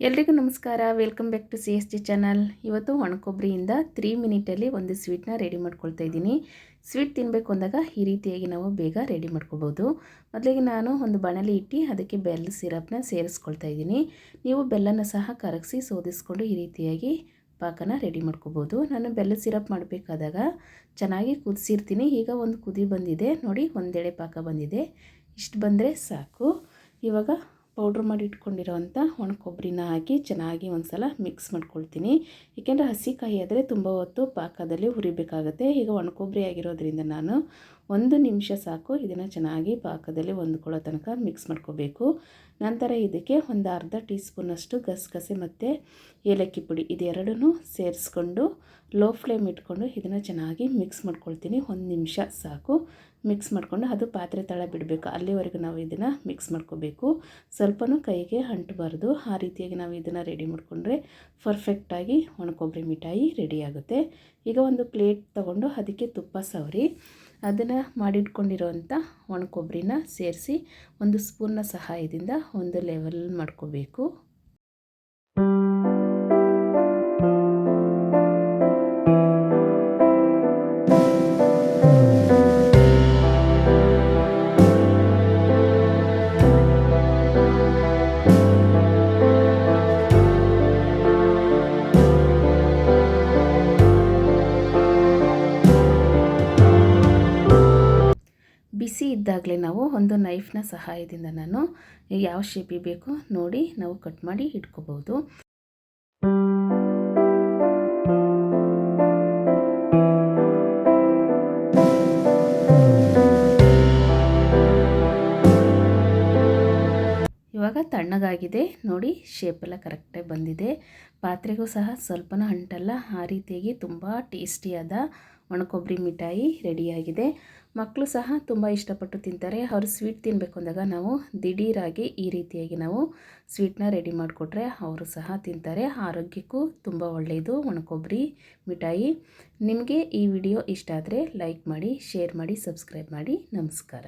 ಎಲ್ರಿಗೂ ನಮಸ್ಕಾರ. Welcome back to C S T channel ಇವತ್ತು ಒಣಕೊಬ್ಬರಿಯಿಂದ ತ್ರೀ ಮಿನಿಟಲ್ಲಿ ಒಂದು ಸ್ವೀಟ್ನ ರೆಡಿ ಮಾಡ್ಕೊಳ್ತಾ ಇದ್ದೀನಿ. ಸ್ವೀಟ್ ತಿನ್ನಬೇಕು ಅಂದಾಗ ಈ ರೀತಿಯಾಗಿ ನಾವು ಬೇಗ ರೆಡಿ ಮಾಡ್ಕೋಬೋದು. ಮೊದಲಿಗೆ ನಾನು ಒಂದು ಬಾಣಲಿ ಇಟ್ಟು ಅದಕ್ಕೆ ಬೆಲ್ಲ ಸಿರಪ್ನ ಸೇರಿಸ್ಕೊಳ್ತಾ ಇದ್ದೀನಿ. ನೀವು ಬೆಲ್ಲನ ಸಹ ಕರಗಿಸಿ ಸೋದಿಸ್ಕೊಂಡು ಈ ರೀತಿಯಾಗಿ ಪಾಕನ ರೆಡಿ ಮಾಡ್ಕೋಬೋದು. ನಾನು ಬೆಲ್ಲ ಸಿರಪ್ ಮಾಡಬೇಕಾದಾಗ ಚೆನ್ನಾಗಿ ಕುದಿಸಿರ್ತೀನಿ. ಈಗ ಒಂದು ಕುದಿ ಬಂದಿದೆ. ನೋಡಿ ಒಂದೆಡೆ ಪಾಕ ಬಂದಿದೆ. ಇಷ್ಟು ಬಂದರೆ ಸಾಕು. ಇವಾಗ ಪೌಡ್ರ್ ಮಾಡಿ ಇಟ್ಕೊಂಡಿರೋವಂಥ ಒಣ ಕೊಬ್ಬರಿನ ಹಾಕಿ ಚೆನ್ನಾಗಿ ಒಂದು ಸಲ ಮಿಕ್ಸ್ ಮಾಡ್ಕೊಳ್ತೀನಿ. ಏಕೆಂದರೆ ಹಸಿಕಾಯಿ ಆದರೆ ತುಂಬ ಹೊತ್ತು ಪಾಕದಲ್ಲಿ ಹುರಿಬೇಕಾಗುತ್ತೆ. ಈಗ ಒಣ ಕೊಬ್ಬರಿ ಆಗಿರೋದ್ರಿಂದ ನಾನು ಒಂದು ನಿಮಿಷ ಸಾಕು ಇದನ್ನು ಚೆನ್ನಾಗಿ ಪಾಕದಲ್ಲಿ ಹೊಂದ್ಕೊಳ್ಳೋ ತನಕ ಮಿಕ್ಸ್ ಮಾಡ್ಕೋಬೇಕು. ನಂತರ ಇದಕ್ಕೆ ಒಂದು ಅರ್ಧ ಟೀ ಸ್ಪೂನಷ್ಟು ಗಸಗಸೆ ಮತ್ತು ಏಲಕ್ಕಿ ಪುಡಿ ಇದೆರಡನ್ನೂ ಸೇರಿಸ್ಕೊಂಡು, ಲೋ ಫ್ಲೇಮ್ ಇಟ್ಕೊಂಡು ಇದನ್ನು ಚೆನ್ನಾಗಿ ಮಿಕ್ಸ್ ಮಾಡ್ಕೊಳ್ತೀನಿ. ಒಂದು ನಿಮಿಷ ಸಾಕು. ಮಿಕ್ಸ್ ಮಾಡಿಕೊಂಡು ಅದು ಪಾತ್ರೆ ತಳ ಬಿಡಬೇಕು. ಅಲ್ಲಿವರೆಗೂ ನಾವು ಇದನ್ನು ಮಿಕ್ಸ್ ಮಾಡ್ಕೋಬೇಕು. ಸ್ವಲ್ಪನೂ ಕೈಗೆ ಅಂಟಬಾರ್ದು. ಆ ರೀತಿಯಾಗಿ ನಾವು ಇದನ್ನು ರೆಡಿ ಮಾಡಿಕೊಂಡ್ರೆ ಪರ್ಫೆಕ್ಟಾಗಿ ಒಣಕೊಬ್ಬರಿ ಮಿಠಾಯಿ ರೆಡಿ ಆಗುತ್ತೆ. ಈಗ ಒಂದು ಪ್ಲೇಟ್ ತೊಗೊಂಡು ಅದಕ್ಕೆ ತುಪ್ಪ ಸವರಿ. ಅದನ್ನು ಮಾಡಿಟ್ಕೊಂಡಿರೋವಂಥ ಒಣಕೊಬ್ಬರಿನ ಸೇರಿಸಿ ಒಂದು ಸ್ಪೂನ್ನ ಸಹಾಯದಿಂದ ಒಂದು ಲೆವೆಲ್ ಮಾಡ್ಕೋಬೇಕು. ಬಿಸಿ ಇದ್ದಾಗಲೇ ನಾವು ಒಂದು ನೈಫ್ನ ಸಹಾಯದಿಂದ ನಾನು ಯಾವ ಶೇಪಿಗೆ ಬೇಕು ನೋಡಿ ನಾವು ಕಟ್ ಮಾಡಿ ಇಟ್ಕೋಬೋದು. ಇವಾಗ ತಣ್ಣಗಾಗಿದೆ. ನೋಡಿ, ಶೇಪೆಲ್ಲ ಕರೆಕ್ಟಾಗಿ ಬಂದಿದೆ. ಪಾತ್ರೆಗೂ ಸಹ ಸ್ವಲ್ಪನೂ ಅಂಟಲ್ಲ. ಆ ರೀತಿಯಾಗಿ ತುಂಬ ಟೇಸ್ಟಿಯಾದ ಒಣಕೊಬ್ಬರಿ ಮಿಠಾಯಿ ರೆಡಿಯಾಗಿದೆ. ಮಕ್ಕಳು ಸಹ ತುಂಬ ಇಷ್ಟಪಟ್ಟು ತಿಂತಾರೆ. ಅವರು ಸ್ವೀಟ್ ತಿನ್ನಬೇಕು ಅಂದಾಗ ನಾವು ದಿಢೀರಾಗಿ ಈ ರೀತಿಯಾಗಿ ನಾವು ಸ್ವೀಟ್ನ ರೆಡಿ ಮಾಡಿಕೊಟ್ರೆ ಅವರು ಸಹ ತಿಂತಾರೆ. ಆರೋಗ್ಯಕ್ಕೂ ತುಂಬ ಒಳ್ಳೆಯದು ಒಣಕೊಬ್ಬರಿ ಮಿಠಾಯಿ. ನಿಮಗೆ ಈ ವಿಡಿಯೋ ಇಷ್ಟ ಆದರೆ ಲೈಕ್ ಮಾಡಿ, ಶೇರ್ ಮಾಡಿ, ಸಬ್ಸ್ಕ್ರೈಬ್ ಮಾಡಿ. ನಮಸ್ಕಾರ.